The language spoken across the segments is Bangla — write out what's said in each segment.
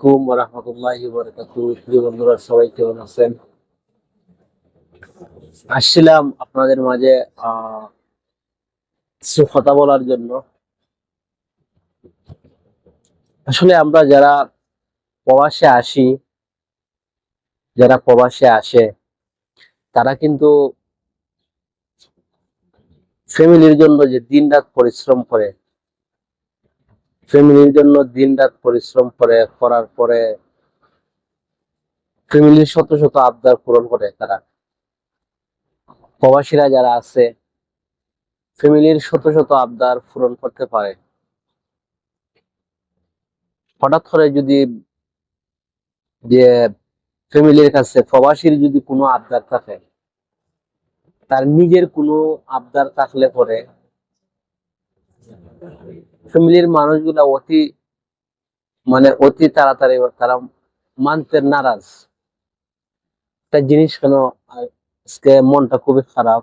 আলাইকুম বন্ধুরা, সবাই কেমন আছেন? আসছিলাম আপনাদের মাঝে কথা বলার জন্য। আসলে আমরা যারা প্রবাসে আসি, যারা প্রবাসে আসে, তারা কিন্তু ফ্যামিলির জন্য যে দিন রাত পরিশ্রম করে ফ্যামিলির জন্য দিন রাত পরিশ্রম করে, করার পরে ফ্যামিলির শত শত আবদার পূরণ করে তারা। প্রবাসীরা যারা আছে, ফ্যামিলির শত শত আবদার পূরণ করতে পারে। হঠাৎ করে যদি যে ফ্যামিলির কাছে, প্রবাসীর যদি কোনো আবদার থাকে, তার নিজের কোনো আবদার থাকলে পরে ফ্যামিলির মানুষগুলা অতি মানে অতি তাড়াতাড়ি তারা মানতে নারাজ। একটা জিনিস কেন, আজকে মনটা খুবই খারাপ।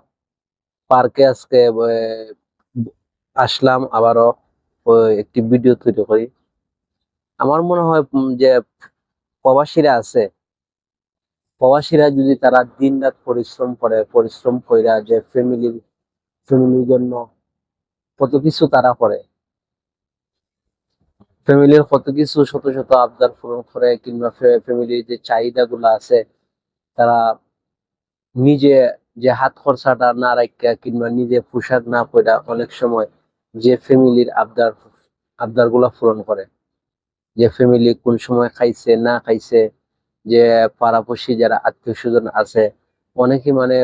পার্কে আজকে আসলাম, আবারও একটি ভিডিও তৈরি করি। আমার মনে হয় যে প্রবাসীরা আছে, প্রবাসীরা যদি তারা দিন রাত পরিশ্রম করে, পরিশ্রম কইরা যে ফ্যামিলির ফ্যামিলির জন্য কত কিছু তারা করে ফ্যামিলির কত কিছু শত শত আবদার পূরণ করে কিংবা ফ্যামিলির যে চাহিদা গুলো আছে, তারা নিজে যে হাত খরচাটা না রাখা কিংবা নিজে পোশাক না পরা অনেক সময় যে ফ্যামিলির আবদার আবদারগুলা পূরণ করে। যে ফ্যামিলি কোন সময় খাইছে, না খাইছে, যে পাড়াপড়শি যারা আত্মীয় স্বজন আছে, অনেকে মানে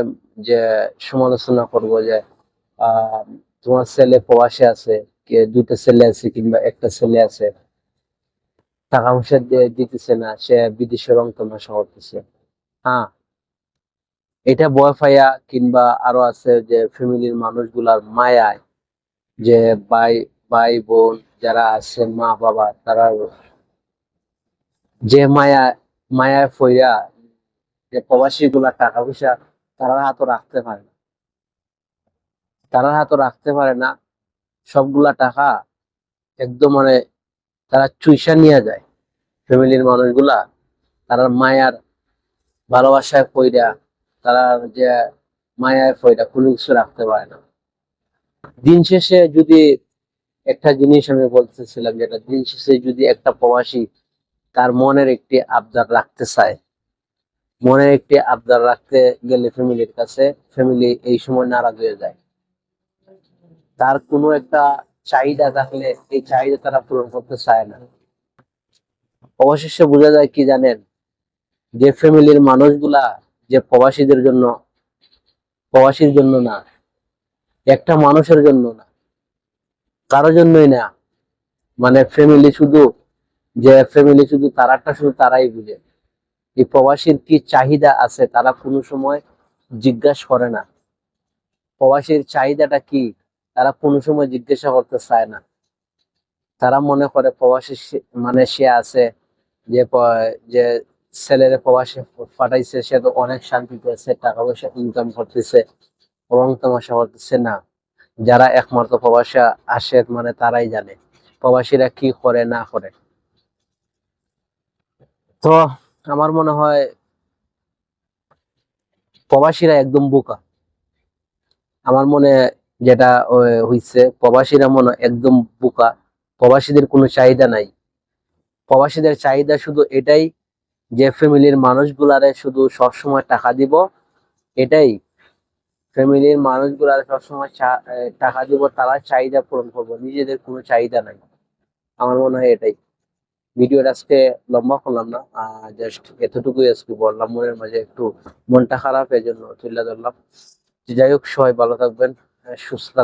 যে সমালোচনা করব যে তোমার ছেলে প্রবাসে আছে কে দুইটা ছেলে আছে কিংবা একটা ছেলে আছে, টাকা পয়সা দিতেছে না, সে বিদেশে রং তামাশা করতেছে। হ্যাঁ এটা বয় পাইয়া কিংবা আরও আছে যে ফ্যামিলির মানুষগুলার মায়ায় যে ভাই ভাই বোন যারা আছে, মা বাবা, তারা যে মায়া, মায়ায় ফইরা যে প্রবাসী গুলা টাকা পয়সা তারা হাতও রাখতে পারে না। তারা হাতও রাখতে পারে না সবগুলা টাকা একদম মানে তারা চুইসা নিয়ে যায়। ফ্যামিলির মানুষগুলা তারা মায়ার ভালোবাসায় পইরা তারা যে মায়ায় পইরা কোনো কিছু রাখতে পারে না। দিন শেষে যদি একটা জিনিস আমি বলতেছিলাম যেটা, দিন শেষে যদি একটা প্রবাসী তার মনের একটি আবদার রাখতে চায়, মনের একটি আবদার রাখতে গেলে ফ্যামিলির কাছে, ফ্যামিলি এই সময় নারাজ হয়ে যায়। তার কোনো একটা চাহিদা থাকলে এই চাহিদা তারা পূরণ করতে চায় না। অবশেষে বোঝা যায় কি জানেন? যে ফ্যামিলির মানুষগুলা যে প্রবাসীদের জন্য, প্রবাসীর জন্য না, একটা মানুষের জন্য না কারোর জন্যই না। মানে ফ্যামিলি শুধু, যে ফ্যামিলি শুধু তারাটা শুধু তারাই বুঝে। এই প্রবাসীর কি চাহিদা আছে তারা কোনো সময় জিজ্ঞাসা করে না। প্রবাসীর চাহিদাটা কি? তারা কোনো সময় জিজ্ঞাসা করতে চায় না। তারা মনে করে প্রবাসী মানে সে আছে যে যে ছেলের প্রবাসে পাঠাইছে, সে তো অনেক শান্তিতে আছে, টাকা পয়সা ইনকাম করতেছে রং তামাশা করতেছে না। যারা একমাত্র প্রবাসে আসে মানে তারাই জানে প্রবাসীরা কি করে, না করে। তো আমার মনে হয় প্রবাসীরা একদম বোকা। আমার মনে যেটা হইছে প্রবাসীরা মনে একদম বোকা। প্রবাসীদের কোনো চাহিদা নাই। প্রবাসীদের চাহিদা শুধু এটাই যে, ফ্যামিলির মানুষগুলারে শুধু সবসময় টাকা দিব, এটাই। ফ্যামিলির মানুষগুলারে সবসময় টাকা দিব, তারা চাহিদা পূরণ করব, নিজেদের কোনো চাহিদা নাই। আমার মনে হয় এটাই। ভিডিওটা আজকে লম্বা করলাম না জাস্ট এতটুকুই আজকে বললাম, মনের মাঝে একটু মনটা খারাপ এই জন্য তুলে ধরলাম। যাই হোক, সবাই ভালো থাকবেন। সুস্থ